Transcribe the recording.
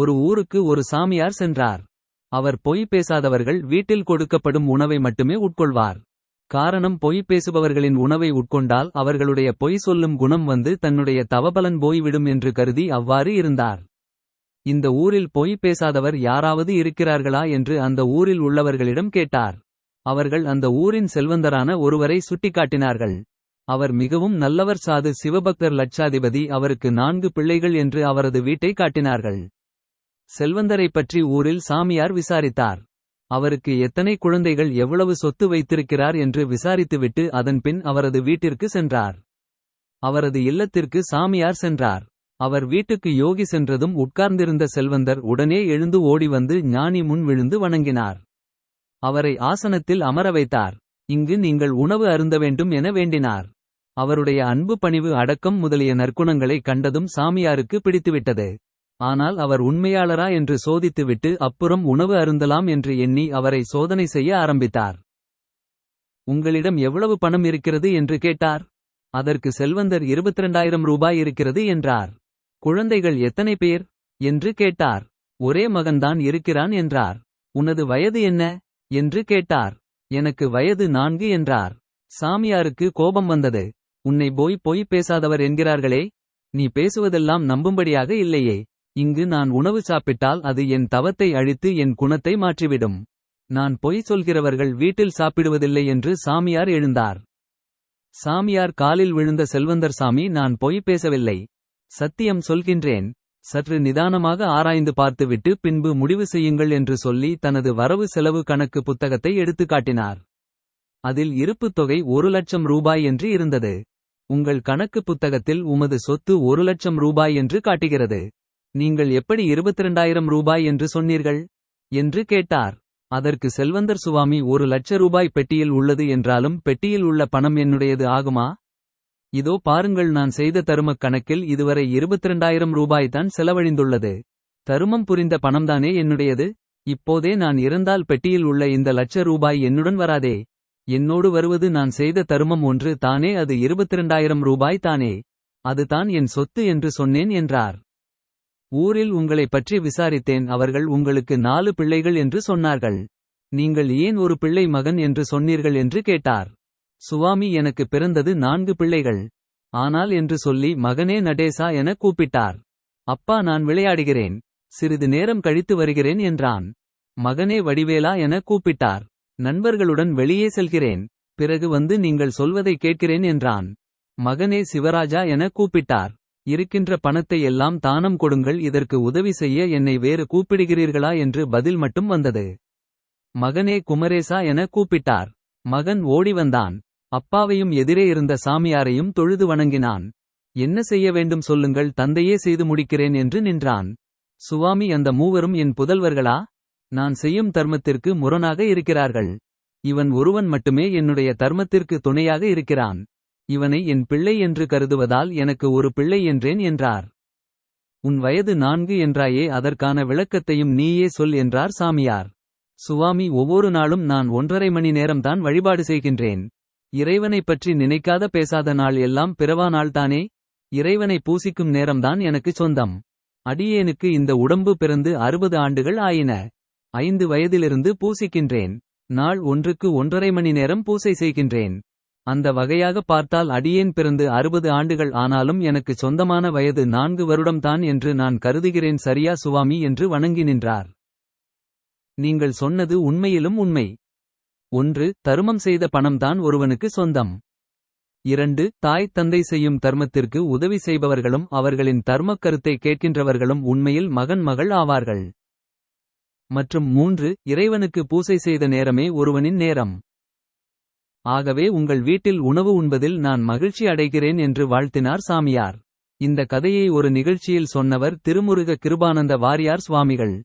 ஒரு ஊருக்கு ஒரு சாமியார் சென்றார். அவர் பொய் பேசாதவர்கள் வீட்டில் கொடுக்கப்படும் உணவை மட்டுமே உட்கொள்வார். காரணம் பொய் பேசுபவர்களின் உணவை உட்கொண்டால் அவர்களுடைய பொய் சொல்லும் குணம் வந்து தன்னுடைய தவபலன் போய்விடும் என்று கருதி அவ்வாறு இருந்தார். இந்த ஊரில் பொய் பேசாதவர் யாராவது இருக்கிறார்களா என்று அந்த ஊரில் உள்ளவர்களிடம் கேட்டார். அவர்கள் அந்த ஊரின் செல்வந்தரான ஒருவரை சுட்டிக்காட்டினார்கள். அவர் மிகவும் நல்லவர் சாது சிவபக்தர் லட்சாதிபதி அவருக்கு நான்கு பிள்ளைகள் என்று அவரது வீட்டை காட்டினார்கள். செல்வந்தரைப் பற்றி ஊரில் சாமியார் விசாரித்தார். அவருக்கு எத்தனை குழந்தைகள் எவ்வளவு சொத்து வைத்திருக்கிறார் என்று விசாரித்துவிட்டு அதன்பின் அவரது வீட்டிற்கு சென்றார். அவரது இல்லத்திற்கு சாமியார் சென்றார். அவர் வீட்டுக்கு யோகி சென்றதும் உட்கார்ந்திருந்த செல்வந்தர் உடனே எழுந்து ஓடி வந்து ஞானி முன் விழுந்து வணங்கினார். அவரை ஆசனத்தில் அமர வைத்தார். இங்கு நீங்கள் உணவு அருந்த வேண்டும் என வேண்டினார். அவருடைய அன்பு பணிவு அடக்கம் முதலிய நற்குணங்களை கண்டதும் சாமியாருக்கு பிடித்துவிட்டது. ஆனால் அவர் உண்மையாளரா என்று சோதித்துவிட்டு அப்புறம் உணவு அருந்தலாம் என்று எண்ணி அவரை சோதனை செய்ய ஆரம்பித்தார். உங்களிடம் எவ்வளவு பணம் இருக்கிறது? என்று கேட்டார். அதற்கு செல்வந்தர் இருபத்திரண்டாயிரம் ரூபாய் இருக்கிறது என்றார். குழந்தைகள் எத்தனை பேர்? என்று கேட்டார். ஒரே மகன்தான் இருக்கிறான் என்றார். உனது வயது என்ன? என்று கேட்டார். எனக்கு வயது நான்கு என்றார். சாமியாருக்கு கோபம் வந்தது. உன்னை போய் பொய் பேசாதவர் என்கிறார்களே. நீ பேசுவதெல்லாம் நம்பும்படியாக இல்லையே. இங்கு நான் உணவு சாப்பிட்டால் அது என் தவத்தை அழித்து என் குணத்தை மாற்றிவிடும். நான் பொய் சொல்கிறவர்கள் வீட்டில் சாப்பிடுவதில்லை என்று சாமியார் எழுந்தார். சாமியார் காலில் விழுந்த செல்வந்தர் சாமி நான் பொய் பேசவில்லை. சத்தியம் சொல்கின்றேன். சற்று நிதானமாக ஆராய்ந்து பார்த்துவிட்டு பின்பு முடிவு செய்யுங்கள் என்று சொல்லி தனது வரவு செலவு கணக்கு புத்தகத்தை எடுத்துக் காட்டினார். அதில் இருப்புத் தொகை ஒரு லட்சம் ரூபாய் என்று இருந்தது. உங்கள் கணக்கு புத்தகத்தில் உமது சொத்து ஒரு லட்சம் ரூபாய் என்று காட்டுகிறது. நீங்கள் எப்படி இருபத்திரண்டாயிரம் ரூபாய் என்று சொன்னீர்கள்? என்று கேட்டார். அதற்கு செல்வந்தர் சுவாமி ஒரு லட்ச ரூபாய் பெட்டியில் உள்ளது என்றாலும் பெட்டியில் உள்ள பணம் என்னுடையது ஆகுமா? இதோ பாருங்கள் நான் செய்த தருமக் கணக்கில் இதுவரை இருபத்திரண்டாயிரம் ரூபாய் தான் செலவழிந்துள்ளது. தருமம் புரிந்த பணம்தானே என்னுடையது? இப்போதே நான் இறந்தால் பெட்டியில் உள்ள இந்த லட்ச ரூபாய் என்னுடன் வராதே. என்னோடு வருவது நான் செய்த தருமம் ஒன்று தானே அது இருபத்திரண்டாயிரம் ரூபாய் தானே. அதுதான் என் சொத்து என்று சொன்னேன் என்றார். ஊரில் உங்களைப் பற்றி விசாரித்தேன் அவர்கள் உங்களுக்கு நாலு பிள்ளைகள் என்று சொன்னார்கள். நீங்கள் ஏன் ஒரு பிள்ளை மகன் என்று சொன்னீர்கள் என்று கேட்டார். சுவாமி எனக்கு பிறந்தது நான்கு பிள்ளைகள். ஆனால் என்று சொல்லி மகனே நடேசா என கூப்பிட்டார். அப்பா நான் விளையாடுகிறேன். சிறிது நேரம் கழித்து வருகிறேன் என்றான். மகனே வடிவேலா என கூப்பிட்டார். நண்பர்களுடன் வெளியே செல்கிறேன். பிறகு வந்து நீங்கள் சொல்வதை கேட்கிறேன் என்றான். மகனே சிவராஜா என கூப்பிட்டார். இருக்கின்ற பணத்தை எல்லாம் தானம் கொடுங்கள் இதற்கு உதவி செய்ய என்னை வேறு கூப்பிடுகிறீர்களா என்று பதில் மட்டும் வந்தது. மகனே குமரேசா என கூப்பிட்டார். மகன் ஓடி வந்தான். அப்பாவையும் எதிரே இருந்த சாமியாரையும் தொழுது வணங்கினான். என்ன செய்ய வேண்டும் சொல்லுங்கள் தந்தையே செய்து முடிக்கிறேன் என்று நின்றான். சுவாமி அந்த மூவரும் என் புதல்வர்களா? நான் செய்யும் தர்மத்திற்கு முரணாக இருக்கிறார்கள். இவன் ஒருவன் மட்டுமே என்னுடைய தர்மத்திற்கு துணையாக இருக்கிறான். இவனை என் பிள்ளை என்று கருதுவதால் எனக்கு ஒரு பிள்ளை என்றேன் என்றார். உன் வயது நான்கு என்றாயே அதற்கான விளக்கத்தையும் நீயே சொல் என்றார் சாமியார். சுவாமி ஒவ்வொரு நாளும் நான் ஒன்றரை மணி நேரம்தான் வழிபாடு செய்கின்றேன். இறைவனைப் பற்றி நினைக்காத பேசாத நாள் எல்லாம் பிறவா நாள்தானே? இறைவனை பூசிக்கும் நேரம்தான் எனக்கு சொந்தம். அடியேனுக்கு இந்த உடம்பு பிறந்து அறுபது ஆண்டுகள் ஆயின. ஐந்து வயதிலிருந்து பூசிக்கின்றேன். நாள் ஒன்றுக்கு ஒன்றரை மணி நேரம் பூசை செய்கின்றேன். அந்த வகையாக பார்த்தால் அடியேன் பிறந்து அறுபது ஆண்டுகள் ஆனாலும் எனக்கு சொந்தமான வயது நான்கு வருடம்தான் என்று நான் கருதுகிறேன் சரியா சுவாமி என்று வணங்கி நின்றார். நீங்கள் சொன்னது உண்மையிலும் உண்மை. ஒன்று தருமம் செய்த பணம்தான் ஒருவனுக்கு சொந்தம். இரண்டு தாய் தந்தை செய்யும் தர்மத்திற்கு உதவி செய்பவர்களும் அவர்களின் தர்மக் கருத்தை கேட்கின்றவர்களும் உண்மையில் மகன் மகள் ஆவார்கள். மற்றும் மூன்று இறைவனுக்கு பூசை செய்த நேரமே ஒருவனின் நேரம். ஆகவே உங்கள் வீட்டில் உணவு உண்பதில் நான் மகிழ்ச்சி அடைகிறேன் என்று வாழ்த்தினார் சாமியார். இந்த கதையை ஒரு நிகழ்ச்சியில் சொன்னவர் திருமுருக கிருபானந்த வாரியார் சுவாமிகள்.